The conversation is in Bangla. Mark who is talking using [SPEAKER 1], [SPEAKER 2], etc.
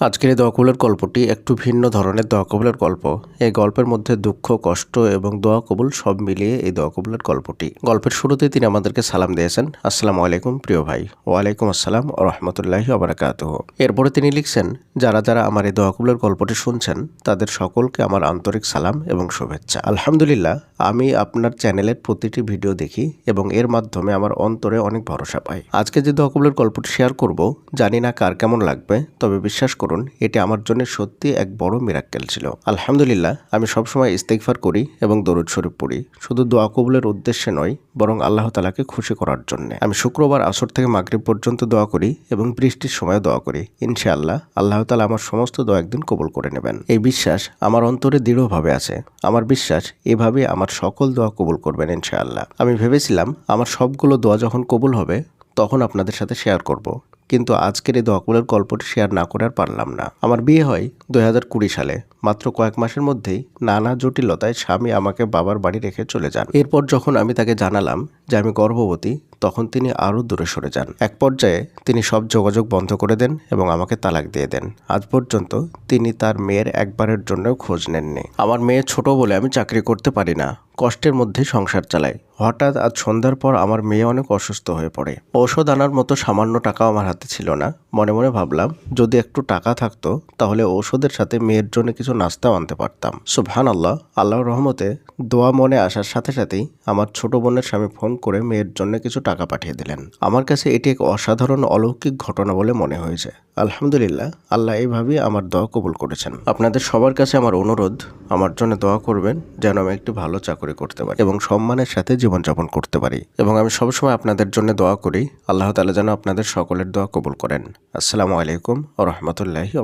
[SPEAKER 1] আজকের এই দোয়া গল্পটি একটু ভিন্ন ধরনের দোয়া কবুলের গল্প। এই গল্পের মধ্যে দুঃখ, কষ্ট এবং দোয়া কবুল সব মিলিয়ে এই দোয়া কবুলের গল্পটি। গল্পের শুরুতে তিনি আমাদেরকে সালাম দিয়েছেন, আসসালামু আলাইকুম প্রিয় ভাই। ওয়ালাইকুম আসসালাম ও রহমতুল্লাহি আবরাকাতুহ এরপরে তিনি লিখছেন, যারা যারা আমার এই দোয়া কবুলের গল্পটি শুনছেন, তাদের সকলকে আমার আন্তরিক সালাম এবং শুভেচ্ছা। আলহামদুলিল্লাহ আমি আপনার চ্যানেলের প্রতিটি ভিডিও দেখি এবং এর মাধ্যমে আমার অন্তরে অনেক ভরসা পাই। আজকে যে দোয়া কবুলের গল্পটি শেয়ার করব, জানি না কার কেমন লাগবে, তবে বিশ্বাস করুন, এটি আমার জন্য সত্যি এক বড় মিরাক্কেল ছিল। আলহামদুলিল্লাহ, আমি সবসময় ইস্তেগফার করি এবং দরুদ শরীফ পড়ি। শুধু দোয়া কবুলের উদ্দেশ্যে নয়, বরং আল্লাহ তালাকে খুশি করার জন্য। আমি শুক্রবার আসর থেকে মাগরিব পর্যন্ত দোয়া করি এবং বৃষ্টির সময় দোয়া করি। ইনশাআল্লাহ, আল্লাহ তালা আমার সমস্ত দোয়া একদিন কবুল করে নেবেন। এই বিশ্বাস আমার অন্তরে দৃঢ়ভাবে আছে। আমার বিশ্বাস এভাবে আমার সকল দোয়া কবুল করবেন ইনশাআল্লাহ। আমি ভেবেছিলাম আমার সবগুলো দোয়া যখন কবুল হবে, তখন আপনাদের সাথে শেয়ার করব। কিন্তু আজকের এই দোয়াকুলের গল্পটি শেয়ার না করে আর পারলাম না। আমার বিয়ে হয় দু হাজার কুড়ি সালে। মাত্র কয়েক মাসের মধ্যেই নানা জটিলতায় স্বামী আমাকে বাবার বাড়ি রেখে চলে যান। এরপর যখন আমি তাকে জানালাম যে আমি গর্ভবতী, তখন তিনি আরও দূরে সরে যান। এক পর্যায়ে তিনি সব যোগাযোগ বন্ধ করে দেন এবং আমাকে তালাক দিয়ে দেন। আজ পর্যন্ত তিনি তার মেয়ের একবারের জন্যও খোঁজ নেননি। আমার মেয়ে ছোট বলে আমি চাকরি করতে পারি না। কষ্টের মধ্যে সংসার চালাই। হঠাৎ আজ সন্ধ্যার পর আমার মেয়ে অনেক অসুস্থ হয়ে পড়ে। ঔষধ আনার মতো সামান্য টাকাও আমার হাতে ছিল না। মনে মনে ভাবলাম, যদি একটু টাকা থাকতো, তাহলে ঔষধের সাথে মেয়ের জন্য কিছু নাস্তাও আনতে পারতাম। সুবহান আল্লাহ আল্লাহর রহমতে দোয়া মনে আসার সাথে সাথেই আমার ছোট বোনের স্বামী ফোন করে মেয়ের জন্য কিছু টাকা পাঠিয়ে দিলেন। আমার কাছে এটি এক অসাধারণ অলৌকিক ঘটনা বলে মনে হয়েছে। আলহামদুলিল্লাহ, আল্লাহ এইভাবেই আমার দোয়া কবুল করেছেন। আপনাদের সবার কাছে আমার অনুরোধ, আমার জন্য দোয়া করবেন যেন আমি একটি ভালো চাকরি করতে পারি এবং সম্মানের সাথে জীবনযাপন করতে পারি। এবং আমি সবসময় আপনাদের জন্য দোয়া করি, আল্লাহ তালা যেন আপনাদের সকলের দোয়া কবুল করেন। আসসালামু আলাইকুম ও রহমতুল্লাহি